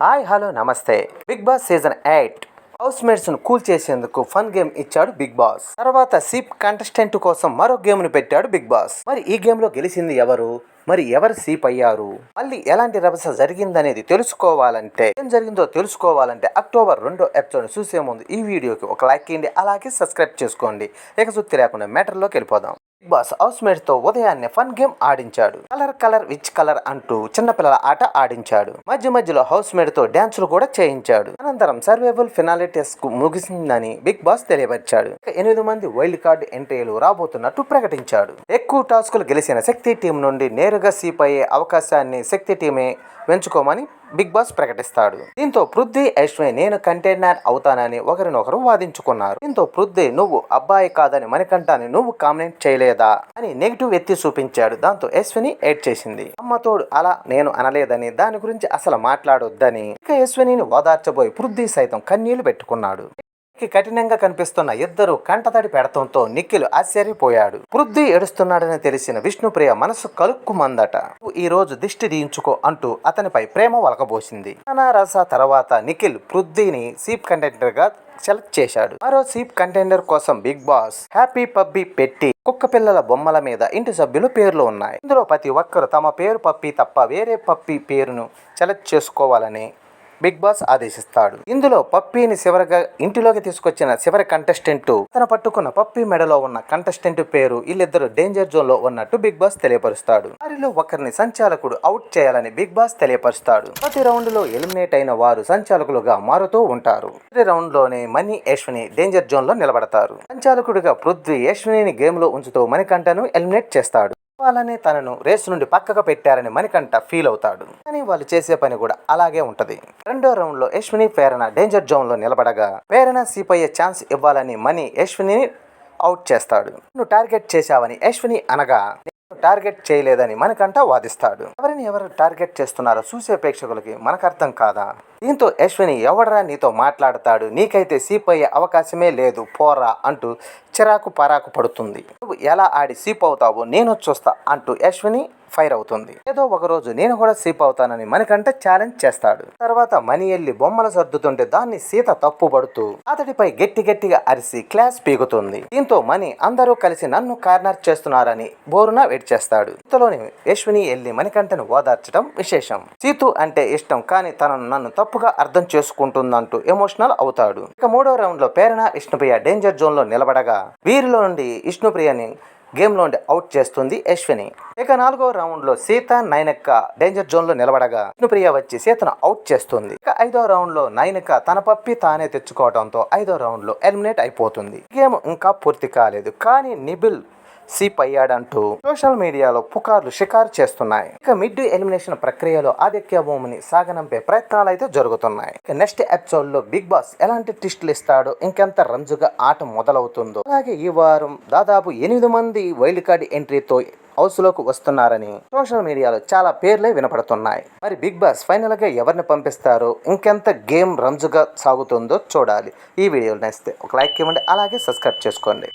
Hi hello నమస్తే. Bigg Boss season eight. House మేట్స్ను cool చేసేందుకు fun game ఇచ్చాడు Bigg Boss. తర్వాత సీప్ కంటెస్టెంట్ కోసం మరో గేమ్ను పెట్టాడు బిగ్ బాస్. మరి ఈ గేమ్లో గెలిచింది ఎవరు? మరి ఎవరు సీప్ అయ్యారు? మళ్ళీ ఎలాంటి రభస జరిగిందనేది తెలుసుకోవాలంటే ఏం జరిగిందో తెలుసుకోవాలంటే అక్టోబర్ రెండో ఎపిసోడ్ చూసే ముందు ఈ వీడియోకి ఒక లైక్ ఇవ్వండి అలాగే సబ్స్క్రైబ్ చేసుకోండి. ఇక సుత్తి లేకుండా మ్యాటర్లోకి వెళ్ళిపోదాం. బాస్ హౌస్ మేట్స్తో ఉదయాన్నే ఫన్ గేమ్ ఆడించాడు. కలర్ కలర్ విచ్ కలర్ అంటూ చిన్నపిల్లల ఆట ఆడించాడు. మధ్య మధ్యలో హౌస్ మేట్తో డాన్సులు కూడా చేయించాడు. అనంతరం సర్వేబుల్ ఫినాలి టెస్ట్కు ముగిసిందని బిగ్ బాస్ తెలియపరిచాడు. ఎనిమిది మంది వైల్డ్ కార్డ్ ఎంట్రీలు రాబోతున్నట్టు ప్రకటించాడు. ఎక్కువ టాస్కులు గెలిచిన శక్తి టీం నుండి నేరుగా సీప్ అయ్యే అవకాశాన్ని శక్తి టీమే వెంచుకోమని బిగ్ బాస్ ప్రకటిస్తాడు. దీంతో పృథ్వీ అశ్విని నేను కంటైనర్ అవుతానని ఒకరినొకరు వాదించుకున్నారు. దీంతో పృథ్వీ నువ్వు అబ్బాయి కాదని మణికంఠాన్ని నువ్వు కామెంట్ చేయలేదా? అని నెగిటివ్ ఎత్తి చూపించాడు. దాంతో యశ్విని ఎడ్ చేసింది. అమ్మతోడు అలా నేను అనలేదని దాని గురించి అసలు మాట్లాడొద్దని. ఇక అశ్వినిని ఓదార్చబోయి పృథ్వీ సైతం కన్నీళ్ళు పెట్టుకున్నాడు. కఠినంగా కనిపిస్తున్న ఇద్దరు కంటతడి పెడతంతో నిఖిల్ ఆశ్చర్యపోయాడు. పృథ్వీ ఏడుస్తున్నాడని తెలిసిన విష్ణుప్రియ మనసు కలుక్కుమందట. ఈ రోజు దిష్టి తీయించుకో అంటూ అతనిపై ప్రేమ వలకబోసింది. రస తర్వాత నిఖిల్ పృథ్వీని సీప్ కంటెంటర్గా సెలెక్ట్ చేశాడు. మరో సీప్ కంటెండర్ కోసం బిగ్ బాస్ హ్యాపీ పబ్బీ పెట్టి కుక్క పిల్లల బొమ్మల మీద ఇంటి సభ్యులు పేర్లు ఉన్నాయి. ఇందులో ప్రతి ఒక్కరు తమ పేరు పప్పి తప్ప వేరే పప్పి పేరును సెలెక్ట్ చేసుకోవాలని బిగ్ బాస్ ఆదేశిస్తాడు. ఇందులో పప్పీని చివరగా ఇంటిలోకి తీసుకొచ్చిన చివరి కంటెస్టెంట్ తన పట్టుకున్న పప్పీ మెడలో ఉన్న కంటెస్టెంట్ పేరు వీళ్ళిద్దరు డేంజర్ జోన్లో ఉన్నట్టు బిగ్ బాస్ తెలియపరుస్తాడు. వారిలో ఒకరిని సంచాలకుడు అవుట్ చేయాలని బిగ్ బాస్ తెలియపరుస్తాడు. ప్రతి రౌండ్లో ఎలిమినేట్ అయిన వారు సంచాలకులుగా మారుతూ ఉంటారు. ప్రతి రౌండ్లోనే మనీ యశ్విని డేంజర్ జోన్లో నిలబడతారు. సంచాలకుడిగా పృథ్వీ యశ్విని గేమ్లో ఉంచుతూ మణికంఠను ఎలిమినేట్ చేస్తాడు. వాళ్ళని తనను రేసు నుండి పక్కకు పెట్టారని మణికంఠ ఫీల్ అవుతాడు. కానీ వాళ్ళు చేసే పని కూడా అలాగే ఉంటది. రెండో రౌండ్లో యశ్విని ప్రేరణ డేంజర్ జోన్లో నిలబడగా ప్రేరణ సీప్ అయ్యే ఛాన్స్ ఇవ్వాలని మణి యశ్విని అవుట్ చేస్తాడు. నువ్వు టార్గెట్ చేశావని యశ్విని అనగా టార్గెట్ చేయలేదని మనకంట వాదిస్తాడు. ఎవరిని ఎవరు టార్గెట్ చేస్తున్నారో చూసే ప్రేక్షకులకి మనకు అర్థం కాదా? దీంతో యశ్విని ఎవడరా నీతో మాట్లాడతాడు? నీకైతే సీప్ అయ్యే అవకాశమే లేదు పోరా అంటూ చిరాకు పరాకు పడుతుంది. నువ్వు ఎలా ఆడి సీప్ అవుతావో నేను చూస్తా అంటూ యశ్విని ఫైర్ అవుతుంది. ఏదో ఒక రోజు నేను కూడా సీప్ అవుతానని మణికంఠ ఛాలెంజ్ చేస్తాడు. తర్వాత మణి ఎల్లి బొమ్మలు సర్దుతుంటే దాన్ని సీత తప్పుపడుతూ అతడిపై గట్టి గట్టిగా అరిసి క్లాస్ పీకుతుంది. దీంతో మణి అందరూ కలిసి నన్ను కార్నర్ చేస్తున్నారని బోరున వెయిట్ చేస్తాడు. ఇంతలోని యశ్విని ఎల్లి మణికంఠను ఓదార్చడం విశేషం. సీతు అంటే ఇష్టం కానీ తనను నన్ను తప్పుగా అర్థం చేసుకుంటుందంటూ ఎమోషనల్ అవుతాడు. ఇక మూడో రౌండ్లో పేరణ విష్ణుప్రియ డేంజర్ జోన్లో నిలబడగా వీరిలో నుండి విష్ణుప్రియని గేమ్లో నుండి అవుట్ చేస్తుంది యశ్విని. ఇక నాలుగో రౌండ్లో సీత నైనక్క డేంజర్ జోన్లో నిలబడగా విష్ణుప్రియ వచ్చి సీతను అవుట్ చేస్తుంది. ఇక ఐదో రౌండ్లో నైనక్క తన పప్పి తానే తెచ్చుకోవడంతో ఐదో రౌండ్లో ఎలిమినేట్ అయిపోతుంది. గేమ్ ఇంకా పూర్తి కాలేదు. కానీ నిబిల్ సీప్ అయ్యాడంటూ సోషల్ మీడియాలో పుకార్లు షికారు చేస్తున్నాయి. ఇక మిడ్ ఎలిమినేషన్ ప్రక్రియలో ఆదిత్య భూమిని సాగనంపే ప్రయత్నాలు అయితే జరుగుతున్నాయి. ఇక నెక్స్ట్ ఎపిసోడ్లో బిగ్ బాస్ ఎలాంటి ట్విస్టులు ఇస్తాడో ఇంకెంత రంజుగా ఆట మొదలవుతుందో. అలాగే ఈ వారం దాదాపు ఎనిమిది మంది వైల్డ్ కార్డ్ ఎంట్రీతో హౌస్లోకి వస్తున్నారని సోషల్ మీడియాలో చాలా పేర్లే వినపడుతున్నాయి. మరి బిగ్ బాస్ ఫైనల్గా ఎవరిని పంపిస్తారో ఇంకెంత గేమ్ రంజుగా సాగుతుందో చూడాలి. ఈ వీడియోలు నచ్చితే ఒక లైక్ ఇవ్వండి అలాగే సబ్స్క్రైబ్ చేసుకోండి.